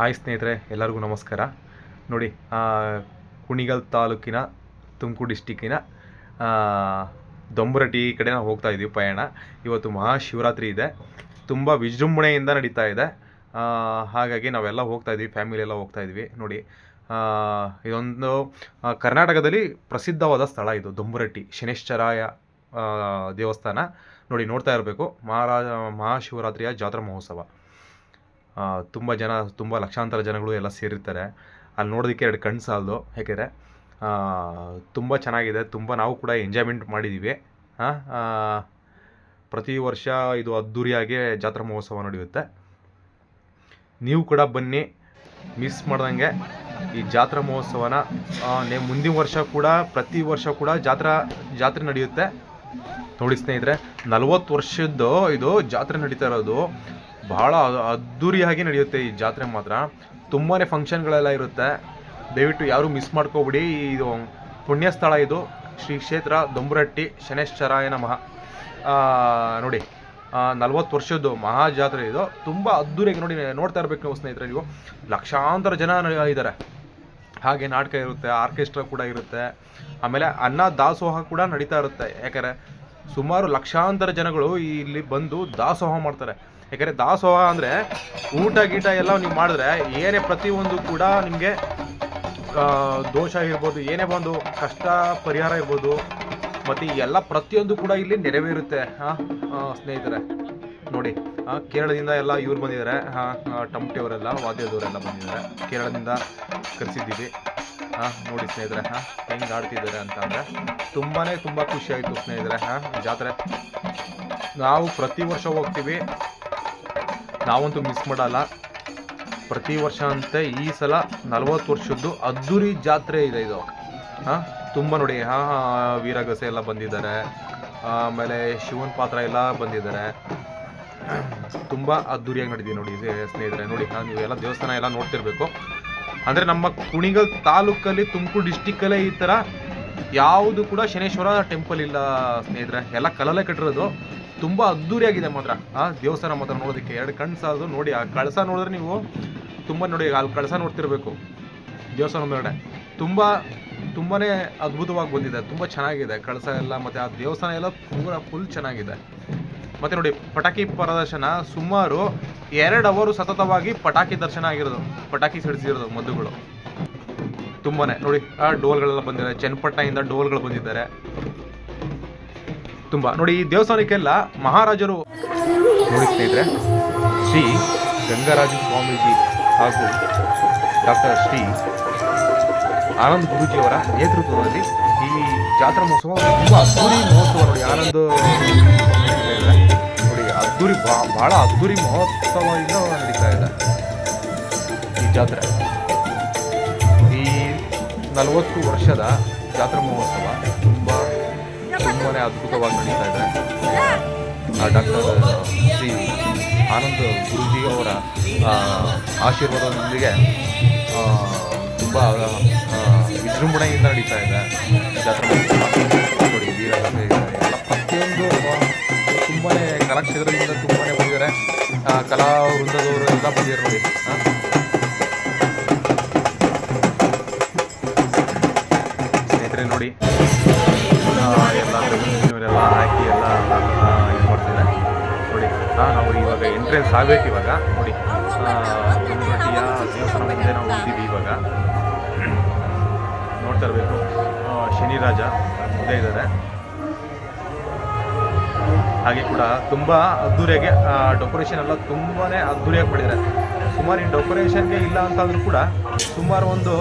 Hi ಸ್ನೇಹಿತರೆ, ಎಲ್ಲರಿಗೂ ನಮಸ್ಕಾರ. ನೋಡಿ ಕುಣಿಗಲ್ ತಾಲೂಕಿನ ತುಮಕೂರು ಡಿಸ್ಟಿಕ್ಕಿನ ದೊಂಬರಟಿ ಕಡೆ ನಾವು ಹೋಗ್ತಾ ಇದ್ದೀವಿ ಪಯಣ. ಇವತ್ತು ಮಹಾಶಿವರಾತ್ರಿ ಇದೆ. ತುಂಬ ವಿಜೃಂಭಣೆಯಿಂದ ನಡೀತಾ ಇದೆ. ಹಾಗಾಗಿ ನಾವೆಲ್ಲ ಹೋಗ್ತಾ ಇದ್ದೀವಿ ಫ್ಯಾಮಿಲಿ ಎಲ್ಲ ಹೋಗ್ತಾ ಇದ್ವಿ. ನೋಡಿ ಇದೊಂದು ಕರ್ನಾಟಕದಲ್ಲಿ ಪ್ರಸಿದ್ಧವಾದ ಸ್ಥಳ ಇದು ದೊಂಬರಟ್ಟಿ ಶನೇಶ್ವರಾಯ ದೇವಸ್ಥಾನ. ನೋಡಿ, ನೋಡ್ತಾ ಇರಬೇಕು. ಮಹಾರಾಜ, ಮಹಾಶಿವರಾತ್ರಿಯ ಜಾತ್ರಾ ಮಹೋತ್ಸವ. ತುಂಬ ಜನ, ತುಂಬ ಲಕ್ಷಾಂತರ ಜನಗಳು ಎಲ್ಲ ಸೇರಿರ್ತಾರೆ. ಅಲ್ಲಿ ನೋಡೋದಕ್ಕೆ ಎರಡು ಕಣ್ಣು ಸಾಲದು. ಯಾಕೆಂದರೆ ತುಂಬ ಚೆನ್ನಾಗಿದೆ. ತುಂಬ ನಾವು ಕೂಡ ಎಂಜಾಯ್ಮೆಂಟ್ ಮಾಡಿದ್ದೀವಿ ಪ್ರತಿ ವರ್ಷ ಇದು ಅದ್ಧೂರಿಯಾಗಿ ಜಾತ್ರಾ ಮಹೋತ್ಸವ ನಡೆಯುತ್ತೆ. ನೀವು ಕೂಡ ಬನ್ನಿ. ಮಿಸ್ ಮಾಡ್ದಂಗೆ ಈ ಜಾತ್ರಾ ಮಹೋತ್ಸವನ ಮುಂದಿನ ವರ್ಷ ಕೂಡ, ಪ್ರತಿ ವರ್ಷ ಕೂಡ ಜಾತ್ರಾ, ಜಾತ್ರೆ ನಡೆಯುತ್ತೆ. ನೋಡಿ ಸ್ನೇಹಿತರೆ, ನಲ್ವತ್ತು ವರ್ಷದ್ದು ಇದು ಜಾತ್ರೆ ನಡೀತಾ ಇರೋದು. ಬಹಳ ಅದ್ದೂರಿಯಾಗಿ ನಡೆಯುತ್ತೆ ಈ ಜಾತ್ರೆ ಮಾತ್ರ. ತುಂಬಾ ಫಂಕ್ಷನ್ಗಳೆಲ್ಲ ಇರುತ್ತೆ. ದಯವಿಟ್ಟು ಯಾರು ಮಿಸ್ ಮಾಡ್ಕೋಬಿಡಿ. ಇದು ಪುಣ್ಯ ಸ್ಥಳ ಇದು. ಶ್ರೀ ಕ್ಷೇತ್ರ ದೊಂಬರಟ್ಟಿ ಶನೇಶ್ವರಾಯ ನಮಃ. ನೋಡಿ ನಲ್ವತ್ತು ವರ್ಷದ್ದು ಮಹಾ ಜಾತ್ರೆ ಇದು. ತುಂಬ ಅದ್ದೂರಿಯಾಗಿ ನೋಡಿ, ನೋಡ್ತಾ ಇರಬೇಕು ನೀವು ಸ್ನೇಹಿತರೆ ನೀವು. ಲಕ್ಷಾಂತರ ಜನ ಇದ್ದಾರೆ ಹಾಗೆ ನಾಟಕ ಇರುತ್ತೆ, ಆರ್ಕೆಸ್ಟ್ರಾ ಕೂಡ ಇರುತ್ತೆ. ಆಮೇಲೆ ಅನ್ನ ದಾಸೋಹ ಕೂಡ ನಡೀತಾ ಇರುತ್ತೆ. ಯಾಕಂದರೆ ಸುಮಾರು ಲಕ್ಷಾಂತರ ಜನಗಳು ಇಲ್ಲಿ ಬಂದು ದಾಸೋಹ ಮಾಡ್ತಾರೆ. ಯಾಕಂದರೆ ದಾಸೋಹ ಅಂದರೆ ಊಟ ಗೀಟ ಎಲ್ಲ ನೀವು ಮಾಡಿದ್ರೆ ಏನೇ ಪ್ರತಿಯೊಂದು ಕೂಡ ನಿಮಗೆ ದೋಷ ಇರ್ಬೋದು, ಏನೇ ಒಂದು ಕಷ್ಟ ಪರಿಹಾರ ಇರ್ಬೋದು, ಮತ್ತು ಎಲ್ಲ ಪ್ರತಿಯೊಂದು ಕೂಡ ಇಲ್ಲಿ ನೆರವೇರುತ್ತೆ ಹಾಂ ಸ್ನೇಹಿತರೆ. ನೋಡಿ ಕೇರಳದಿಂದ ಎಲ್ಲ ಇವ್ರು ಬಂದಿದ್ದಾರೆ ಟಮಟೆಯವರೆಲ್ಲ, ವಾದ್ಯದವರೆಲ್ಲ ಬಂದಿದ್ದಾರೆ. ಕೇರಳದಿಂದ ಕರೆಸಿದ್ದೀವಿ. ಹಾಂ ನೋಡಿ ಸ್ನೇಹಿತರೆ ಹಾಂ ಹೆಂಗೆ ಆಡ್ತಿದ್ದಾರೆ ಅಂತ ಅಂದರೆ ತುಂಬಾ ತುಂಬ ಖುಷಿಯಾಯಿತು ಸ್ನೇಹಿತರೆ ಹಾಂ ಜಾತ್ರೆ. ನಾವು ಪ್ರತಿ ವರ್ಷ ಹೋಗ್ತೀವಿ. ನಾವಂತೂ ಮಿಸ್ ಮಾಡಲ್ಲ. ಪ್ರತಿ ವರ್ಷ ಅಂತೆ ಈ ಸಲ ನಲವತ್ತು ವರ್ಷದ್ದು ಅದ್ದೂರಿ ಜಾತ್ರೆ ಇದೆ ಇದು. ಹಾಂ, ತುಂಬ ನೋಡಿ. ಹಾಂ ವೀರಗಸೆ ಎಲ್ಲ ಬಂದಿದ್ದಾರೆ. ಆಮೇಲೆ ಶಿವನ್ ಪಾತ್ರ ಎಲ್ಲ ಬಂದಿದ್ದಾರೆ. ತುಂಬ ಅದ್ದೂರಿಯಾಗಿ ನಡೆದಿದೆ ನೋಡಿ ಸ್ನೇಹಿತರೆ. ನೋಡಿ, ಹಾಂ, ನೀವು ಎಲ್ಲ ದೇವಸ್ಥಾನ ಎಲ್ಲ ನೋಡ್ತಿರ್ಬೇಕು. ಅಂದರೆ ನಮ್ಮ ಕುಣಿಗಲ್ ತಾಲೂಕಲ್ಲಿ ತುಮಕೂರು ಡಿಸ್ಟಿಕ್ಕಲ್ಲೇ ಈ ಥರ ಯಾವುದು ಕೂಡ ಶನೇಶ್ವರ ಟೆಂಪಲ್ ಇಲ್ಲ, ಸ್ನೇಹಿತರೆ. ಎಲ್ಲ ಕಲಲೆ ಕಟ್ಟಿರೋದು ತುಂಬ ಅದ್ದೂರಿಯಾಗಿದೆ ಮಾತ್ರ. ಆ, ದೇವಸ್ಥಾನ ಮಾತ್ರ ನೋಡೋದಕ್ಕೆ. ಎರಡು ಕಣ್ಣು ಸಾಲದು ನೋಡಿ. ಆ ಕಳಸ ನೋಡಿದ್ರೆ ನೀವು ತುಂಬ ನೋಡಿ ಅಲ್ಲಿ ಕಳಸ ನೋಡ್ತಿರ್ಬೇಕು. ದೇವಸ್ಥಾನ ಒಂದೆರಡೆ ತುಂಬ ತುಂಬಾ ಅದ್ಭುತವಾಗಿ ಬಂದಿದೆ. ತುಂಬ ಚೆನ್ನಾಗಿದೆ. ಕಳಸ ಎಲ್ಲ ಮತ್ತು ಆ ದೇವಸ್ಥಾನ ಎಲ್ಲ ಪೂರ ಫುಲ್ ಚೆನ್ನಾಗಿದೆ. ಮತ್ತು ನೋಡಿ, ಪಟಾಕಿ ಪ್ರದರ್ಶನ ಸುಮಾರು ಎರಡು ಅವರು ಸತತವಾಗಿ ಪಟಾಕಿ ದರ್ಶನ ಆಗಿರೋದು. ಪಟಾಕಿ ಸಿಡಿಸಿರೋದು ಮದ್ದುಗಳು. ತುಂಬಾನೇ. ನೋಡಿ, ಆ ಡೋಲ್ಗಳೆಲ್ಲ ಬಂದಿದ್ದಾರೆ ಚನ್ನಪಟ್ಟಣದಿಂದ ಡೋಲ್ಗಳು ಬಂದಿದ್ದಾರೆ. ತುಂಬ. ನೋಡಿ, ಈ ದೇವಸ್ಥಾನಕ್ಕೆಲ್ಲ ಮಹಾರಾಜರು ನೋಡಿ ಸ್ನೇಹಿತರೆ, ಶ್ರೀ ಗಂಗರಾಜ ಸ್ವಾಮೀಜಿ ಹಾಗೂ ಡಾಕ್ಟರ್ ಶ್ರೀ ಆನಂದ್ ಗುರೂಜಿಯವರ ನೇತೃತ್ವದಲ್ಲಿ ಈ ಜಾತ್ರಾ ಮಹೋತ್ಸವ ತುಂಬ ಅದ್ದೂರಿ ಮಹೋತ್ಸವ ನೋಡಿ, ಆನಂದ್ ನೋಡಿ ಅದ್ದೂರಿ ಬಹಳ ಅದ್ದೂರಿ ಮಹೋತ್ಸವದಿಂದ ನಡೀತಾ ಇದೆ ಈ ಜಾತ್ರೆ. ನಲವತ್ತು ವರ್ಷದ ಜಾತ್ರಾ ಮಹೋತ್ಸವ ತುಂಬ ತುಂಬಾ ಅದ್ಭುತವಾಗಿ ನಡೀತಾ ಇದೆ. ಡಾಕ್ಟರ್ ಶ್ರೀ ಆನಂದ್ ಗುರುಜಿ ಅವರ ಆಶೀರ್ವಾದದೊಂದಿಗೆ ತುಂಬ ವಿಜೃಂಭಣೆಯಿಂದ ನಡೀತಾ ಇದೆ ಜಾತ್ರಾ ಮಹೋತ್ಸವ. ಪ್ರತಿಯೊಂದು ತುಂಬಾ ಕಲಾಕ್ಷೇತ್ರದಿಂದ ತುಂಬಾ ಬಂದಿದ್ದಾರೆ. ಕಲಾ ವೃಂದದವರು ಎಲ್ಲ ನೋಡಿ. ಎಂಟ್ರೆನ್ಸ್ ಆಗಬೇಕು ಇವಾಗ. ನೋಡಿ. ಕುಂದೊಟ್ಟಿಯ ದೇವಸ್ಥಾನ ಮುಂದೆ ನಾವು ಹೋಗ್ತೀವಿ ಇವಾಗ. ನೋಡ್ತಾ ಇರಬೇಕು. ಶನಿ ರಾಜ ಮುಂದೆ ಇದ್ದಾರೆ. ಹಾಗೆ ಕೂಡ ತುಂಬ ಅದ್ದೂರಿಯಾಗಿ ಡೆಕೋರೇಷನ್ ಎಲ್ಲ ತುಂಬಾ ಅದ್ದೂರಿಯಾಗಿ ಮಾಡಿದ್ದಾರೆ. ಸುಮಾರು ಈ ಡೆಕೋರೇಷನ್ಗೆ ಇಲ್ಲ ಅಂತಂದ್ರೂ ಕೂಡ, ಸುಮಾರು ಒಂದು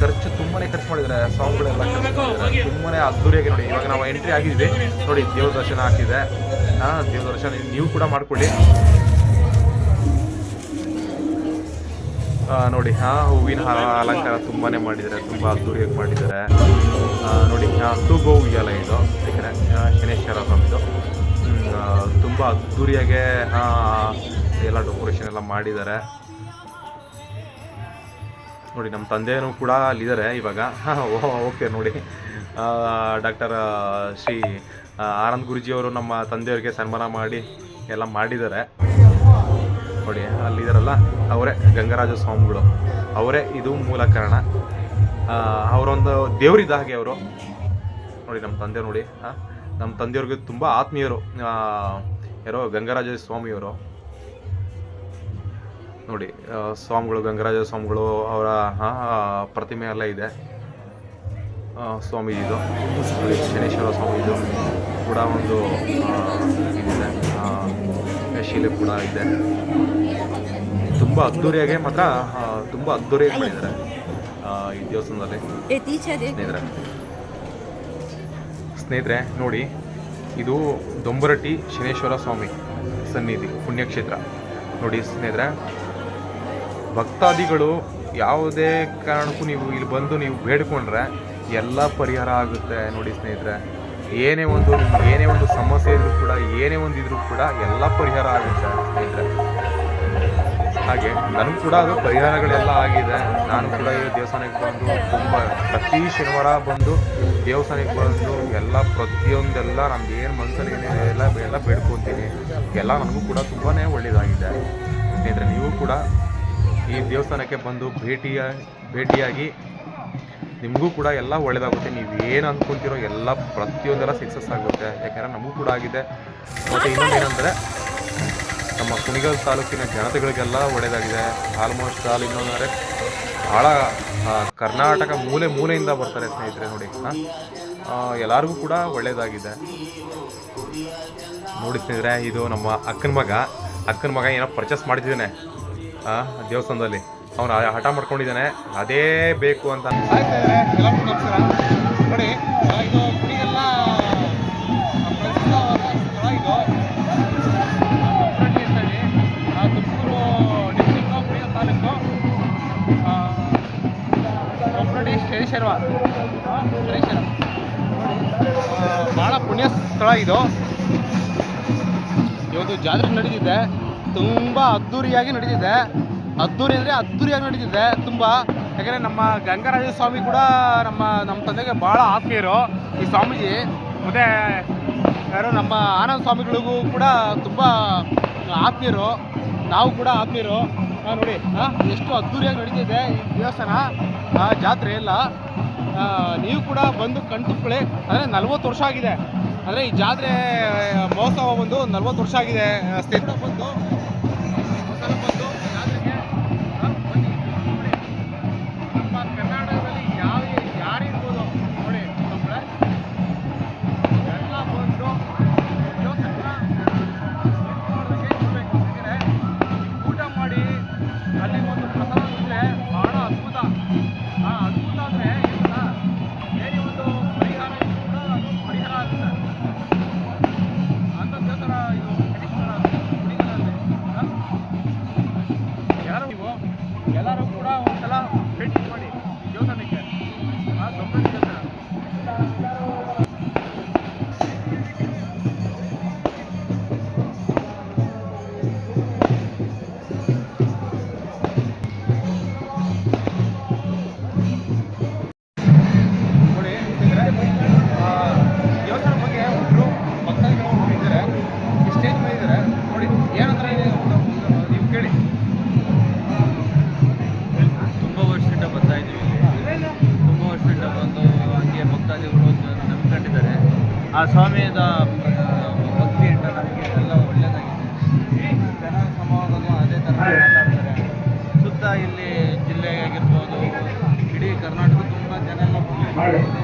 ಖರ್ಚು ತುಂಬಾ ಖರ್ಚು ಮಾಡಿದ್ದಾರೆ. ಸಾಂಗ್ಗಳೆಲ್ಲ ಖರ್ಚು ಮಾಡಿದ್ದಾರೆ. ತುಂಬಾ ಅದ್ದೂರಿಯಾಗಿ ನೋಡಿ, ಇವಾಗ ನಾವು ಎಂಟ್ರಿ ಆಗಿದ್ವಿ. ನೋಡಿ, ದೇವ್ರ ದರ್ಶನ ಆಗ್ತಿದೆ ಹಾಂ, ದೇವ್ರ ದರ್ಶನ ನೀವು ಕೂಡ ಮಾಡ್ಕೊಳ್ಳಿ. ನೋಡಿ ಹಾ ಹೂವಿನ ಅಲಂಕಾರ ತುಂಬಾನೇ ಮಾಡಿದ್ದಾರೆ. ತುಂಬ ಅದ್ದೂರಿಯಾಗಿ ಮಾಡಿದ್ದಾರೆ. ನೋಡಿ ತೂಗೋ ಹೂವಿಯಲ್ಲ ಇದು. ಯಾಕಂದರೆ ಶನೇಶ್ವರ ಸ್ವಾಮಿದು. ತುಂಬ ಅದ್ದೂರಿಯಾಗೆ ಎಲ್ಲ ಡೆಕೋರೇಷನ್ ಎಲ್ಲ ಮಾಡಿದ್ದಾರೆ. ನೋಡಿ, ನಮ್ಮ ತಂದೆಯೂ ಕೂಡ ಅಲ್ಲಿದ್ದಾರೆ ಇವಾಗ. ಹಾಂ ಓಕೆ ನೋಡಿ. ಡಾಕ್ಟರ್ ಶ್ರೀ ಆನಂದ್ ಗುರುಜಿಯವರು ನಮ್ಮ ತಂದೆಯವರಿಗೆ ಸನ್ಮಾನ ಮಾಡಿ ಎಲ್ಲ ಮಾಡಿದ್ದಾರೆ. ನೋಡಿ, ಅಲ್ಲಿದ್ದಾರಲ್ಲ, ಅವರೇ ಗಂಗರಾಜ ಸ್ವಾಮಿಗಳು. ಅವರೇ ಇದು ಮೂಲ ಕಾರಣ. ಅವರೊಂದು ದೇವರಿದ್ದ ಹಾಗೆ ಅವರು. ನೋಡಿ, ನಮ್ಮ ತಂದೆ ನೋಡಿ ನಮ್ಮ ತಂದೆಯವ್ರಿಗೆ ತುಂಬ ಆತ್ಮೀಯರು. ಯಾರೋ ಗಂಗರಾಜ ಸ್ವಾಮಿಯವರು. ನೋಡಿ ಸ್ವಾಮಿಗಳು ಗಂಗರಾಜ ಸ್ವಾಮಿಗಳು ಅವರ ಪ್ರತಿಮೆ ಎಲ್ಲ ಇದೆ. ಸ್ವಾಮೀಜಿದು ಶನೇಶ್ವರ ಸ್ವಾಮೀಜಿದು ಕೂಡ ಒಂದು ಇದಿದೆ ಶಿಲೆ ಕೂಡ ಇದೆ. ತುಂಬ ಅದ್ದೂರಿಯಾಗೆ ಮಾತ್ರ ತುಂಬ ಅದ್ದೂರಿಯಾಗಿ ಮಾಡಿದ್ದಾರೆ ಈ ದೇವಸ್ಥಾನದಲ್ಲಿ. ಸ್ನೇಹಿತರೆ. ಸ್ನೇಹಿತರೆ ನೋಡಿ ಇದು ದೊಂಬರಟ್ಟಿ ಶನೇಶ್ವರ ಸ್ವಾಮಿ ಸನ್ನಿಧಿ ಪುಣ್ಯಕ್ಷೇತ್ರ. ನೋಡಿ ಸ್ನೇಹಿತರೆ ಭಕ್ತಾದಿಗಳು ಯಾವುದೇ ಕಾರಣಕ್ಕೂ ನೀವು ಇಲ್ಲಿ ಬಂದು ನೀವು ಬೇಡಿಕೊಂಡ್ರೆ ಎಲ್ಲ ಪರಿಹಾರ ಆಗುತ್ತೆ ನೋಡಿ ಸ್ನೇಹಿತರೆ. ಏನೇ ಒಂದು ಏನೇ ಒಂದು ಸಮಸ್ಯೆ ಇದ್ರೂ ಕೂಡ, ಏನೇ ಒಂದು ಇದ್ರೂ ಕೂಡ ಎಲ್ಲ ಪರಿಹಾರ ಆಗುತ್ತೆ ಸ್ನೇಹಿತರೆ. ಹಾಗೆ ನನಗೂ ಕೂಡ ಅದು ಪರಿಹಾರಗಳೆಲ್ಲ ಆಗಿದೆ. ನಾನು ಕೂಡ ಈ ದೇವಸ್ಥಾನಕ್ಕೆ ಬಂದು ತುಂಬ ಪ್ರತಿ ಶನಿವಾರ ಬಂದು ದೇವಸ್ಥಾನಕ್ಕೆ ಬಂದು ಎಲ್ಲ ಪ್ರತಿಯೊಂದೆಲ್ಲ ನಮ್ದು ಏನು ಮನಸ್ಸಲ್ಲಿ ಏನೇನು ಎಲ್ಲ ಎಲ್ಲ ಬೇಡ್ಕೊತೀನಿ. ಎಲ್ಲ ನನಗೂ ಕೂಡ ತುಂಬಾ ಒಳ್ಳೆಯದಾಗಿದೆ ಸ್ನೇಹಿತರೆ, ನೀವು ಕೂಡ ಈ ದೇವಸ್ಥಾನಕ್ಕೆ ಬಂದು ಭೇಟಿಯ ಭೇಟಿಯಾಗಿ ನಿಮಗೂ ಕೂಡ ಎಲ್ಲ ಒಳ್ಳೆಯದಾಗುತ್ತೆ ನೀವು ಏನು ಅಂದ್ಕೊಂತೀರೋ ಎಲ್ಲ ಪ್ರತಿಯೊಂದರ ಸಕ್ಸಸ್ ಆಗುತ್ತೆ. ಯಾಕೆಂದರೆ ನಮಗೂ ಕೂಡ ಆಗಿದೆ. ಮತ್ತು ಏನಂದರೆ ನಮ್ಮ ಕುಣಿಗಲ್ ತಾಲೂಕಿನ ಜನತೆಗಳಿಗೆಲ್ಲ ಒಳ್ಳೆಯದಾಗಿದೆ ಆಲ್ಮೋಸ್ಟ್ ಆಲ್ ಇನ್ನೊಂದರೆ ಭಾಳ ಕರ್ನಾಟಕ ಮೂಲೆ ಮೂಲೆಯಿಂದ ಬರ್ತಾರೆ ಸ್ನೇಹಿತರೆ ನೋಡಿ. ಎಲ್ಲರಿಗೂ ಕೂಡ ಒಳ್ಳೆಯದಾಗಿದೆ ನೋಡಿ ಸ್ನೇಹಿತರೆ ಇದು ನಮ್ಮ ಅಕ್ಕನ ಮಗ. ಅಕ್ಕನ ಮಗ ಏನೋ ಪರ್ಚೇಸ್ ಮಾಡಿದ್ದಾನೆ. ದೇವಸ್ಥಾನದಲ್ಲಿ. ಅವನು ಹಠ ಮಾಡ್ಕೊಂಡಿದ್ದಾನೆ. ಅದೇ ಬೇಕು ಅಂತ. ನೋಡಿ, ಇದು ತುಮಕೂರು ಭಾಳ ಪುಣ್ಯ ಸ್ಥಳ ಇದು. ಇವತ್ತು ಜಾತ್ರೆ ನಡೀತಿದೆ ತುಂಬ ಅದ್ದೂರಿಯಾಗಿ ನಡೀತಿದೆ ಅದ್ದೂರಿ ಅಂದರೆ ಅದ್ದೂರಿಯಾಗಿ ನಡೀತಿದೆ ತುಂಬ. ಯಾಕಂದರೆ ನಮ್ಮ ಗಂಗರಾಜ ಸ್ವಾಮಿ ಕೂಡ ನಮ್ಮ ನಮ್ಮ ತಂದೆಗೆ ಭಾಳ ಆತ್ಮೀಯರು. ಈ ಸ್ವಾಮೀಜಿ ಮತ್ತು ಯಾರು ನಮ್ಮ ಆನಂದ ಸ್ವಾಮಿಗಳಿಗೂ ಕೂಡ ತುಂಬ ಆತ್ಮೀಯರು. ನಾವು ಕೂಡ ಆತ್ಮೀಯರು. ಹಾಂ ನೋಡಿ ಹಾಂ ಎಷ್ಟು ಅದ್ದೂರಿಯಾಗಿ ನಡೀತಿದೆ ಈ ದೇವಸ್ಥಾನ ಆ, ಜಾತ್ರೆ ಎಲ್ಲ. ನೀವು ಕೂಡ ಬಂದು ಕಣ್ತುಪ್ಪಳೆ ಅಂದರೆ ನಲ್ವತ್ತು ವರ್ಷ ಆಗಿದೆ. ಅಂದರೆ ಈ ಜಾತ್ರೆ ಮಹೋತ್ಸವ ಬಂದು ನಲ್ವತ್ತು ವರ್ಷ ಆಗಿದೆ. ಆ, ಬಂದು ನಂಬ್ಕೊಂಡಿದ್ದಾರೆ ಆ ಸ್ವಾಮಿಯದ ಆ, ಭಕ್ತಿ ಅಂತ ನಮಗೆ ಎಲ್ಲ ಒಳ್ಳೆಯದಾಗಿದೆ ಜನ ಸಮಾಗಮ ಅದೇ ಥರ ಮಾತಾಡ್ತಾರೆ ಸುತ್ತ ಇಲ್ಲಿ ಜಿಲ್ಲೆ ಆಗಿರ್ಬೋದು ಇಡೀ ಕರ್ನಾಟಕ ತುಂಬ ಜನ ಎಲ್ಲ